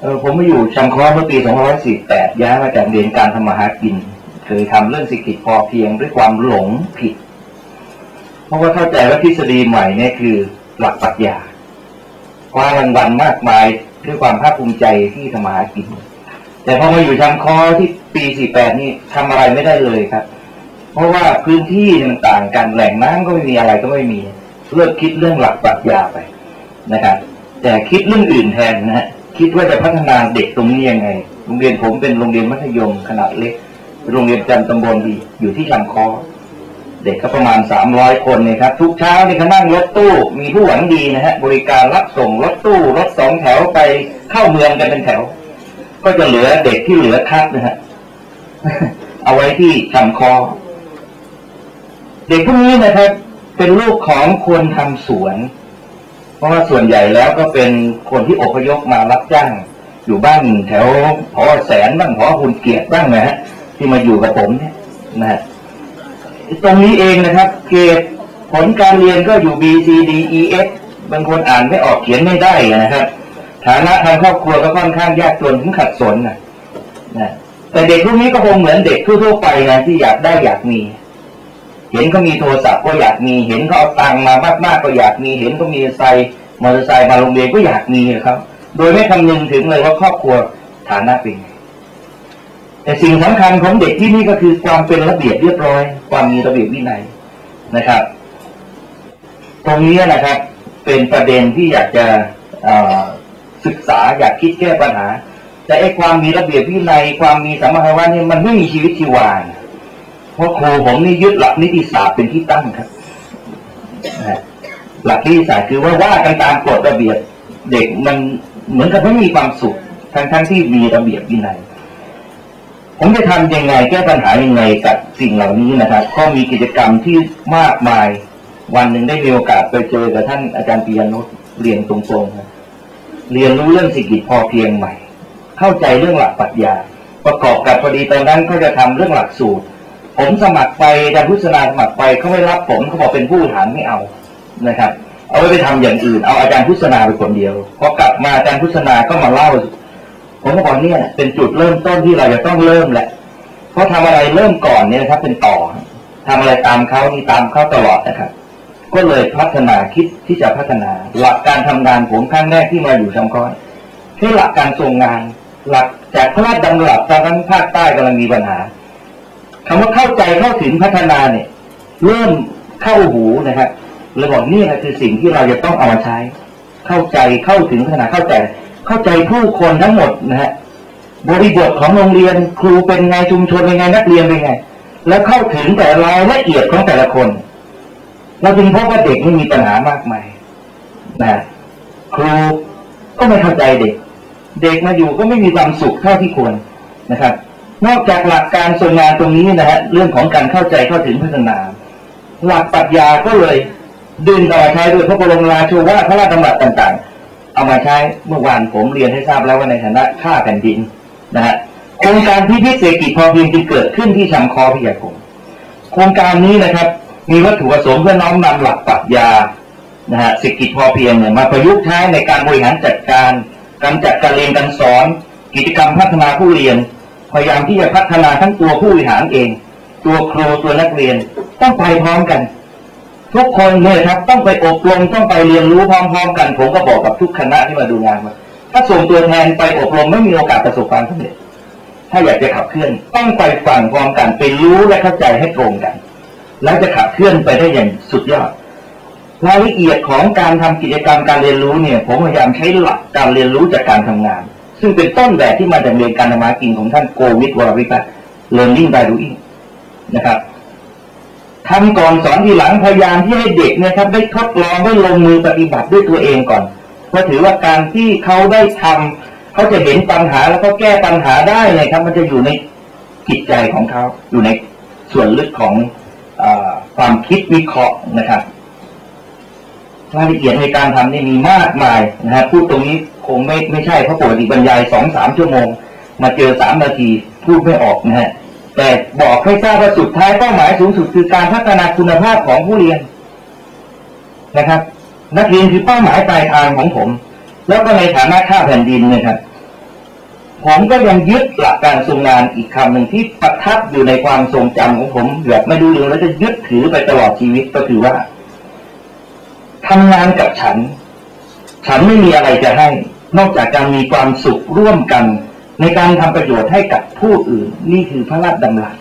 เออผมมาอยู่ชังคอเมื่อปี 2548 ย้ายมาจากเรียนการทำมาหากิน เคยทำเรื่องสิกิจพอเพียงด้วยความหลงผิด เพราะว่าเข้าใจว่าทฤษฎีใหม่เนี่ยคือหลักปรัชญาคว้ารางวัลมากมายด้วยความภาคภูมิใจที่ทำมาหากิน แต่พอมาอยู่ชังคอที่ปี 48 นี่ทำอะไรไม่ได้เลยครับ เพราะว่าพื้นที่มันต่างกันแหล่งน้ำก็ไม่มีอะไรก็ไม่มีเลิกคิดเรื่องหลักปรัชญาไปนะครับ แต่คิดเรื่องอื่นแทนนะฮะ คิดว่าจะพัฒนาเด็กตรงนี้ยังไง โรงเรียนผมเป็นโรงเรียนมัธยมขนาดเล็ก โรงเรียนจำตำบลดีอยู่ที่ลำคอ เด็กก็ประมาณสามร้อยคนเนี่ยครับ ทุกเช้านี่เขานั่งรถตู้ มีผู้หวังดีนะฮะ บริการรับส่งรถตู้รถสองแถวไปเข้าเมืองกันเป็นแถว ก็จะเหลือเด็กที่เหลือคัดนะฮะ เอาไว้ที่ลำคอ เด็กพวกนี้นะครับ เป็นลูกของคนทำสวน เพราะว่าส่วนใหญ่แล้วก็เป็นคนที่อพยพมารับจ้างอยู่บ้านแถวพอแสนบ้างพอคุณเกียรติบ้างนะฮะที่มาอยู่กับผมเนี่ยนะฮะตรงนี้เองนะครับ เกรดผลการเรียนก็อยู่ B C D E F บางคนอ่านไม่ออกเขียนไม่ได้นะครับ ฐานะทางครอบครัวก็ค่อนข้างยากจนถึงขัดสนนะนะแต่เด็กพวกนี้ก็คงเหมือนเด็กทั่วๆไปนะที่อยากได้อยากมี เห็นเขามีโทรศัพท์ก็อยากมีเห็นเขาเอาตังค์มามากๆก็อยากมีเห็นเขามีไซมอเตอร์ไซค์มาโรงเรียนก็อยากมีครับ โดยไม่คำนึงถึงเลยว่าครอบครัวฐานะเป็นไงแต่สิ่งสำคัญของเด็กที่นี่ก็คือความเป็นระเบียบเรียบร้อย ความมีระเบียบวินัยนะครับ ตรงนี้นะครับ เป็นประเด็นที่อยากจะศึกษาอยากคิดแก้ปัญหา แต่ไอ้ความมีระเบียบวินัย ความมีสัมมาคารวะนี่มันไม่มีชีวิตชีวานะ เพราะครูผมนี่ยึดหลักนิติศาสตร์เป็นที่ตั้งครับหลักนิติศาสตร์คือว่าว่ากันตามกฎระเบียบเด็กมันเหมือนกับไม่มีความสุขทั้งทั้งที่มีระเบียบวินัยผมจะทำยังไงแก้ปัญหายังไงกับสิ่งเหล่านี้นะครับ ก็มีกิจกรรมที่มากมาย วันหนึ่งได้มีโอกาสไปเจอกับท่านอาจารย์ปียนุชเรียนตรงๆครับเรียนรู้เรื่องสิ่งกิจพอเพียงใหม่ เข้าใจเรื่องหลักปรัชญา ประกอบกับพอดีตอนนั้นก็จะทำเรื่องหลักสูตร ผมสมัครไปอาจารย์พุทธนาสมัครไปเขาไม่รับผมเขาบอกเป็นผู้บริหารไม่เอานะครับ เอาไว้ไปทำอย่างอื่น เอาอาจารย์พุทธนาไปคนเดียวพอกลับมาอาจารย์พุทธนาก็มาเล่า ผมก็บอกเนี่ยเป็นจุดเริ่มต้นที่เราจะต้องเริ่มแหละ เพราะทำอะไรเริ่มก่อนเนี่ยนะครับเป็นต่อทำอะไรตามเขานี่ตามเขาตลอดนะครับ ก็เลยพัฒนาคิดที่จะพัฒนา หลักการทำงานผมครั้งแรกที่มาอยู่ชังก้อยคือหลักการทรงงาน หลักจากพระราชดำรัสตอนนั้นภาคใต้กำลังมีปัญหา คำว่าเข้าใจเข้าถึงพัฒนาเนี่ย เริ่มเข้าหูนะครับเลยบอกนี่แหละคือสิ่งที่เราจะต้องเอามาใช้ เข้าใจเข้าถึงพัฒนาเข้าใจ เข้าใจผู้คนทั้งหมดนะฮะบริบทของโรงเรียนครูเป็นไงชุมชนเป็นไงนักเรียนเป็นไง แล้วเข้าถึงแต่รายละเอียดของแต่ละคน เราจึงพบว่าเด็กไม่มีปัญหามากมายนะครูก็ไม่เข้าใจเด็ก เด็กมาอยู่ก็ไม่มีความสุขเท่าที่ควรนะครับ นอกจากหลักการทรงงานตรงนี้นะฮะเรื่องของการเข้าใจเข้าถึงพัฒนา หลักปรัชญาก็เลยดึงเอามาใช้ด้วยพระบรมราโชวาทพระราชดำรัสต่าง ๆ เอามาใช้เมื่อวานผมเรียนให้ทราบแล้วว่าในฐานะข้าแผ่นดินนะฮะโครงการพิพิธเศรษฐกิจพอเพียงที่เกิดขึ้นที่ชังคอพิยาคมโครงการนี้นะครับ มีวัตถุประสงค์เพื่อน้อมนำหลักปรัชญานะฮะเศรษฐกิจพอเพียงเนี่ยมาประยุกต์ใช้ในการบริหารจัดการการจัดการเรียนการสอน กิจกรรมพัฒนาผู้เรียน พยายามที่จะพัฒนาทั้งตัวผู้บริหารเอง ตัวครูตัวนักเรียน ต้องไปพร้อมกัน ทุกคนเนี่ยครับ ต้องไปอบรมต้องไปเรียนรู้พร้อมๆกัน ผมก็บอกกับทุกคณะที่มาดูงานว่าถ้าส่งตัวแทนไปอบรมไม่มีโอกาสประสบความสำเร็จถ้าอยากจะขับเคลื่อนต้องไปฟังพร้อมกันไปรู้และเข้าใจให้ตรงกัน แล้วจะขับเคลื่อนไปได้อย่างสุดยอดรายละเอียดของการทำกิจกรรมการเรียนรู้เนี่ย ผมพยายามใช้หลักการเรียนรู้จากการทำงาน ซึ่งเป็นต้นแบบที่มาจากเรียนการทำมากินของท่านโกวิทวรวิพัฒน์ learning by doing นะครับทำก่อนสอนทีหลังพยายามที่ให้เด็กเนะครับได้ทดลองได้ลงมือปฏิบัติด้วยตัวเองก่อนเพราะถือว่าการที่เขาได้ทำเขาจะเห็นปัญหาแล้วก็แก้ปัญหาได้เลยครับ มันจะอยู่ในจิตใจของเขาอยู่ในส่วนลึกของอความคิดวิเคราะห์นะครับรายละเอียดในการทำนี่มีมากมายนะฮะพูดตรงนี้ คงไม่ไม่ใช่เพราะปกติบรรยายสองสามชั่วโมง มาเจอสามนาทีพูดไม่ออกนะฮะแต่บอกให้ทราบว่าสุดท้ายเป้าหมายสูงสุดคือการพัฒนาคุณภาพของผู้เรียนนะครับ นักเรียนคือเป้าหมายปลายทางของผม แล้วก็ในฐานะข้าแผ่นดินนะครับ ผมก็ยังยึดหลักการทรงงานอีกคำหนึ่งที่ประทับอยู่ในความทรงจำของผมแบบไม่ดูเรื่องแล้วจะยึดถือไปตลอดชีวิตก็คือว่าทำงานกับฉัน ฉันไม่มีอะไรจะให้ นอกจากการมีความสุขร่วมกัน ในการทำประโยชน์ให้กับผู้อื่น นี่คือพระราชดำรัส